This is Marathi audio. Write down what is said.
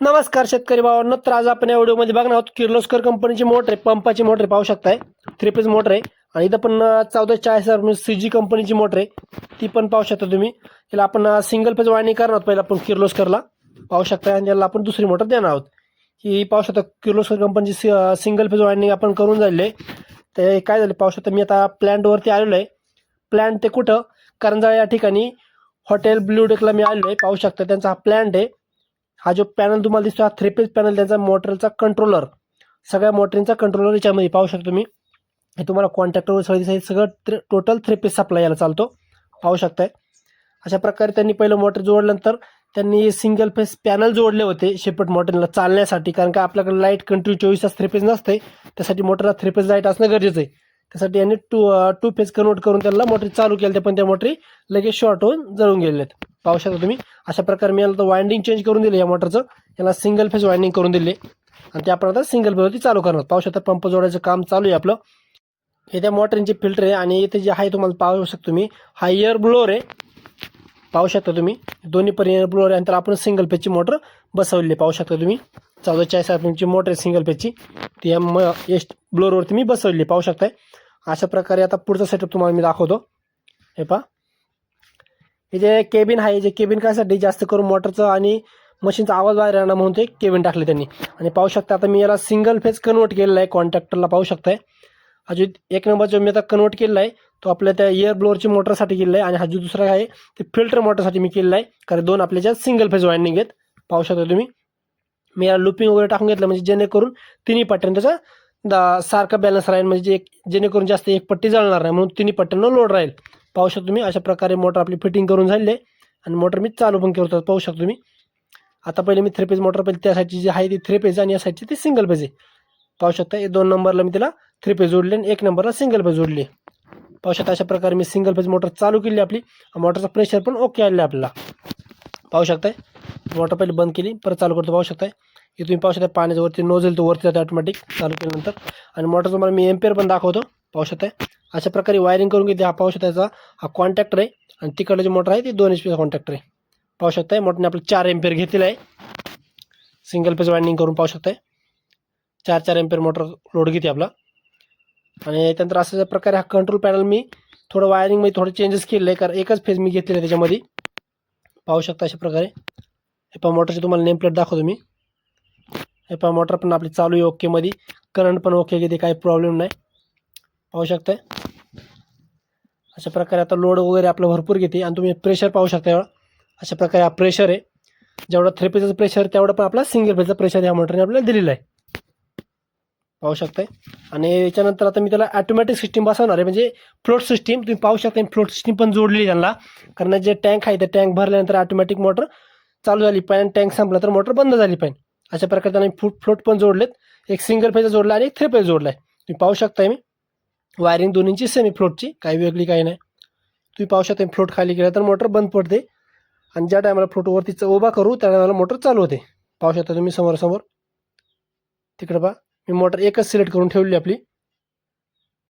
नमस्कार शेतकरी भावांनो तर आज आपण या व्हिडिओमध्ये बघणार आहोत किर्लोस्कर कंपनीची मोटर आहे पंपाची मोटर आहे पाहू शकताय. थ्री पेज मोटर आहे. आणि इथं पण चौदा चाळीस हजार म्हणजे सी जी कंपनीची मोटर आहे. ती पण पाहू शकता तुम्ही. त्याला आपण सिंगल पेज वायनिंग करणार आहोत पहिला आपण किर्लोस्करला. पाहू शकताय. आणि त्याला आपण दुसरी मोटर देणार आहोत. ही पाहू शकता किर्लोस्कर कंपनीची सिंगल पेज वायनिंग आपण करून झालेली आहे. ते काय झालं पाहू शकता मी आता प्लॅन्टवरती आलेलो आहे. प्लॅन्ट ते कुठं? करंजाळा या ठिकाणी. हॉटेल ब्लू डेकला मी आलेलो आहे. पाहू शकता त्यांचा हा प्लॅन्ट आहे. हा जो पॅनल तुम्हाला दिसतो हा थ्री पेज पॅनल त्याचा मोटरचा कंट्रोलर सगळ्या मोटरींचा कंट्रोलर याच्यामध्ये पाहू शकतो तुम्ही. हे तुम्हाला कॉन्ट्रॅक्टरवर सगळं दिसेल. सगळं टोटल थ्री पेज सप्लाय याला चालतो. पाहू शकताय. अशा प्रकारे त्यांनी पहिलं मोटर जोडल्यानंतर त्यांनी सिंगल फेस पॅनल जोडले होते शेपट मोटरला चालण्यासाठी. कारण का आपल्याकडे लाइट कंटिन्यू चोवीस तास थ्री पेज नसते त्यासाठी मोटरला थ्री पेज लाइट असणं गरजेचं आहे. त्यासाठी यांनी टू टू फेज कन्वर्ट करून त्याला मोटरी चालू केल्या पण त्या मोटरी लगेच शॉर्ट होऊन जळून गेलेल्या आहेत. पाहू शकता तुम्ही अशा प्रकारे मी याला वाइंडिंग चेंज करून दिले या मोटरचं. याला सिंगल फेज वाइंडिंग करून दिले. आणि ते आपण आता सिंगल फेजवरती चालू करणार. पाहू शकता पंप जोडायचं काम चालू आहे आपलं. हे त्या मोटरींचे फिल्टर आहे आणि इथे जे आहे तुम्हाला पाहू शकता तुम्ही हा इयर ब्लोअर आहे. पाहू शकता तुम्ही दोन्ही पण इयर ब्लोअर आहे नंतर आपण सिंगल पेजची मोटर बसवलेली पाहू शकता तुम्ही चौदा चाळीस तुमची मोटर आहे सिंगल पेजची ती या म एस ब्लोअरवरती मी बसवलेली पाहू शकताय. अशा प्रकारे आता पुढचा सेटअप तुम्हाला मी दाखवतो. हे पहा. हे जे केबिन आहे जे केबिन कायसाठी जास्त करून मोटरचं आणि मशीनचा आवाज बाहेर येणार म्हणून ते केबिन टाकले त्यांनी. आणि पाहू शकता आता मी याला सिंगल फेज कन्वर्ट केलेला आहे कॉन्ट्रॅक्टरला पाहू शकताय. हा जो एक नंबर जो मी आता कन्वर्ट केलेला आहे तो आपल्या त्या एअर ब्लोअरची मोटरसाठी केलेला आहे आणि हा जो दुसरा आहे ते फिल्टर मोटरसाठी मी केलेला आहे कारण दोन आपल्या सिंगल फेज वायंडिंग आहेत. पाहू शकता तुम्ही. मी याला लुपिंग वगैरे टाकून घेतलं म्हणजे जेणेकरून तिन्ही पट्ट्यानं त्याचा दा सारखा बॅलन्स राहील. म्हणजे एक जेणेकरून जास्त एक पट्टी जळणार नाही म्हणून तिन्ही पट्ट्यांना लोड राहील. पाहू शकतो तुम्ही अशा प्रकारे मोटर आपली फिटिंग करून झाली आहे. आणि मोटर मी चालू पण करतो पाहू शकतो तुम्ही. आता पहिले मी थ्री पेज मोटर पहिले त्या साईडची जी आहे ती थ्री पेज आणि या साईडची ती सिंगल पेज आहे. पाहू शकता हे दोन नंबरला मी तिला थ्री पेज जोडले आणि एक नंबरला सिंगल पेज जोडली पाहू शकता अशा प्रकारे मी सिंगल पेज मोटर चालू केली आपली. मोटरचा प्रेशर पण ओके आलेला आहे आपल्याला. पाहू शकताय. वॉटर पहिली बंद केली परत चालू करतो पाहू शकताय. हे तुम्ही पाहू शकता पाण्याच्या वरती नोजेल तो वरती जाते ऑटोमॅटिक चालू केल्यानंतर. आणि मोटर तुम्हाला मी एम्पेअर पण दाखवतो पाहू शकताय. अशा प्रकारे वायरिंग करून घेते हा पाहू शकता याचा हा कॉन्टॅक्टर आहे. आणि तिकडलं जे मोटर आहे ते दोन एच पीचा कॉन्टॅक्टर आहे. पाहू शकताय मोटरने आपलं चार एम्पेअर घेतलेलं आहे. सिंगल पेज वायरिंग करून पाहू शकताय. चार चार एम्पेअर मोटर लोड घेते आपला. आणि त्यानंतर अशा प्रकारे हा कंट्रोल पॅनल मी थोडं वायरिंगमध्ये थोडं चेंजेस केलेलं आहे कारण एकच फेज मी घेतलेलं आहे त्याच्यामध्ये. पाहू शकता अशा प्रकारे. हे पहा मोटरची तुम्हाला नेम प्लेट दाखवतो मी. हे पहा मोटर पण आपली चालू आहे ओकेमध्ये करंट पण ओके घेते काही प्रॉब्लेम नाही. पाहू शकताय? अशा प्रकारे आता लोड वगैरे आपलं भरपूर घेते. आणि तुम्ही प्रेशर पाहू शकता एवढा अशा प्रकारे हा प्रेशर आहे. जेवढा थ्री पेजचं प्रेशर तेवढं पण आपला सिंगल पेजचं प्रेशर या मोटरने आपल्याला दिलेलं आहे. पाहू शकताय? आणि याच्यानंतर आता मी त्याला ॲटोमॅटिक सिस्टीम बसवणार आहे. म्हणजे फ्लोट सिस्टीम तुम्ही पाहू शकता फ्लोट सिस्टीम पण जोडलेली त्यांना. कारण जे टँक आहे ते टँक भरल्यानंतर ऑटोमॅटिक मोटर चालू झाली पाहिजे टँक संपला तर मोटर बंद झाली पाहिजे. अशा प्रकारे त्यांना फूट फ्लोट पण जोडलेत. एक सिंगल पेज जोडला आणि एक थ्री फेज जोडला आहे तुम्ही पाहू शकताय मी. वायरिंग दोन्हीची सेमी फ्लोटची काही वेगळी काही नाही. तुम्ही पाहू शकता फ्लोट खाली गेला तर मोटर बंद पडते. आणि ज्या टायमाला फ्लोटवरती उभा करू त्या टायमाला मोटर चालू होते. पाहू शकता तुम्ही समोरासमोर. तिकडे पहा. मी मोटर एकच सिलेक्ट करून ठेवली आपली.